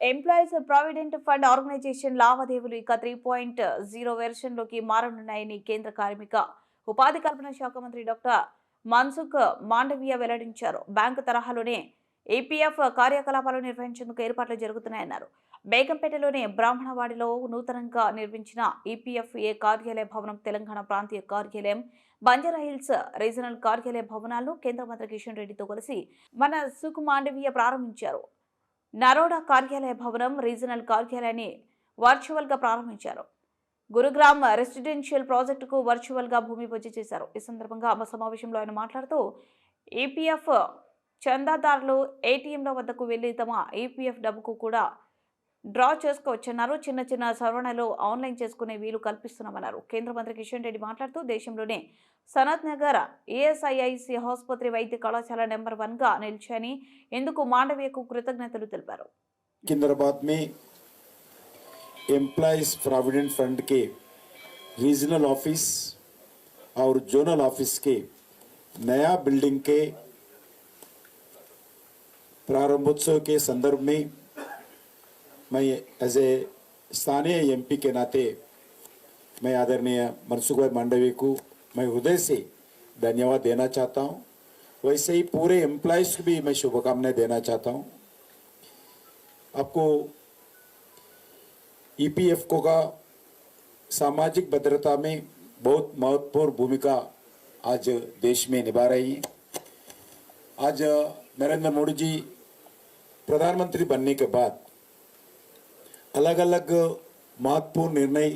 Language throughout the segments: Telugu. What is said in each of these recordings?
ఎంప్లాయీస్ ప్రావిడెంట్ ఫండ్ ఆర్గనైజేషన్ లావాదేవీలు ఇక త్రీ పాయింట్ జీరో వెర్షన్లోకి మారనున్నాయని కేంద్ర కార్మిక ఉపాధి కల్పన శాఖ మంత్రి డాక్టర్ మన్సుఖ్ మాండవీయ వెల్లడించారు. బ్యాంకు తరహాలోనే ఏపీఎఫ్ కార్యకలాపాలు నిర్వహించేందుకు ఏర్పాట్లు జరుగుతున్నాయన్నారు. బేగంపేటలోని బ్రాహ్మణవాడిలో నూతనంగా నిర్మించిన ఈపీఎఫ్ఏ కార్యాలయ భవనం తెలంగాణ ప్రాంతీయ కార్యాలయం బంజారాహిల్స్ రీజనల్ కార్యాలయ భవనాలను కేంద్ర మంత్రి కిషన్ రెడ్డితో కలిసి మన సుఖ్ మాండవీయ ప్రారంభించారు. నరోడా కార్యాలయ భవనం రీజనల్ కార్యాలయాన్ని వర్చువల్గా ప్రారంభించారు. గురుగ్రామ్ రెసిడెన్షియల్ ప్రాజెక్టుకు వర్చువల్గా భూమి పూజ చేశారు. ఈ సందర్భంగా ఆ సమావేశంలో ఆయన మాట్లాడుతూ ఈపీఎఫ్ చందాదారులు ఏటీఎంల వద్దకు వెళ్ళి తమ ఈపీఎఫ్ డబ్బుకు కూడా డ్రా చేసుకోవచ్చన్నారు చిన్న చిన్న సవరణలు ఆన్లైన్ చేసుకునే వీలు కల్పిస్తున్నామన్నారు కేంద్ర మంత్రి కిషన్ రెడ్డి మాట్లాడుతూ దేశంలోనే సనత్ నగర్ ఏఎస్ఐఐసి ఆసుపత్రి వైద్య కళాశాల నెంబర్ వన్ గా నిలిచాయని ఇందుకు మాండవీయకు కృతజ్ఞతలు తెలిపారు सिकंदराबाद में एम्प्लॉयज़ प्रोविडेंट फंड के रीजनल ऑफिस और जोनल ऑफिस के नया बिल्डिंग के प्रारंभोत्सव के संदर्भ में मैं एज ए स्थानीय एमपी के नाते, मैं आदरणीय मनसुख भाई मांडवी को, मैं हृदय से धन्यवाद देना चाहता हूँ। वैसे ही पूरे एम्प्लॉयज़ को भी मैं शुभकामनाएँ देना चाहता हूँ। आपको ईपीएफ को का सामाजिक भद्रता में बहुत महत्वपूर्ण भूमिका आज देश में निभा रही है। आज नरेंद्र मोदी जी प्रधानमंत्री बनने के बाद अलग अलग महत्वपूर्ण निर्णय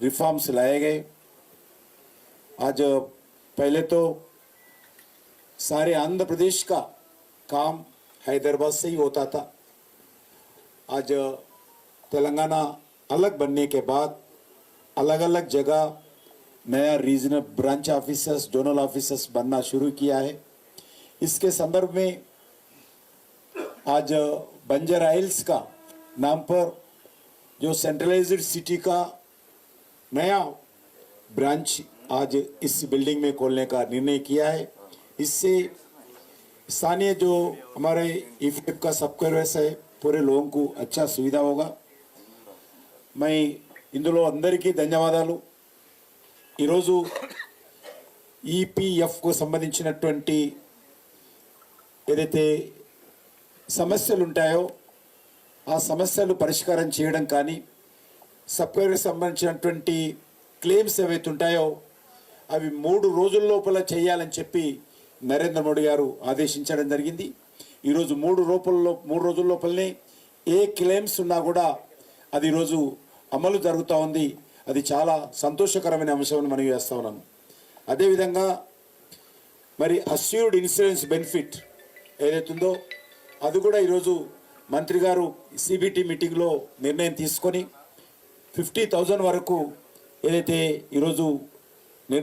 रिफॉर्म्स लाए गए। आज पहले तो सारे आंध्र प्रदेश का काम हैदराबाद से ही होता था। आज तेलंगाना अलग बनने के बाद अलग अलग जगह नया regional branch officers zonal officers बनना शुरू किया है। इसके संदर्भ में आज बंजर आइल्स का नाम पर जो सेंट्रलाइज्ड सिटी का नया ब्रांच आज इस बिल्डिंग में खोलने का निर्णय किया है इससे स्थानीय जो हमारे इफेक्ट का सब्सक्राइबर्स है पूरे लोगों को अच्छा सुविधा होगा मैं ఇందులో అందరికీ ధన్యవాదాలు ఈరోజు ఈపీఎఫ్కు సంబంధించినటువంటి ఏదైతే సమస్యలు ఉంటాయో ఆ సమస్యలు పరిష్కారం చేయడం కానీ సబ్స్క్రైబర్కి సంబంధించినటువంటి క్లెయిమ్స్ ఏవైతే ఉంటాయో అవి మూడు రోజుల లోపల చేయాలని చెప్పి నరేంద్ర మోడీ గారు ఆదేశించడం జరిగింది. ఈరోజు మూడు రూపంలో మూడు రోజుల లోపలనే ఏ క్లెయిమ్స్ ఉన్నా కూడా అది ఈరోజు అమలు జరుగుతూ ఉంది. అది చాలా సంతోషకరమైన అంశం మనం వేస్తా ఉన్నాము అదేవిధంగా మరి అస్యూర్డ్ ఇన్సూరెన్స్ బెనిఫిట్ ఏదైతుందో అది కూడా ఈరోజు మంత్రి గారు సిబిటి మీటింగ్లో నిర్ణయం తీసుకొని ఫిఫ్టీ థౌజండ్ వరకు ఏదైతే ఈరోజు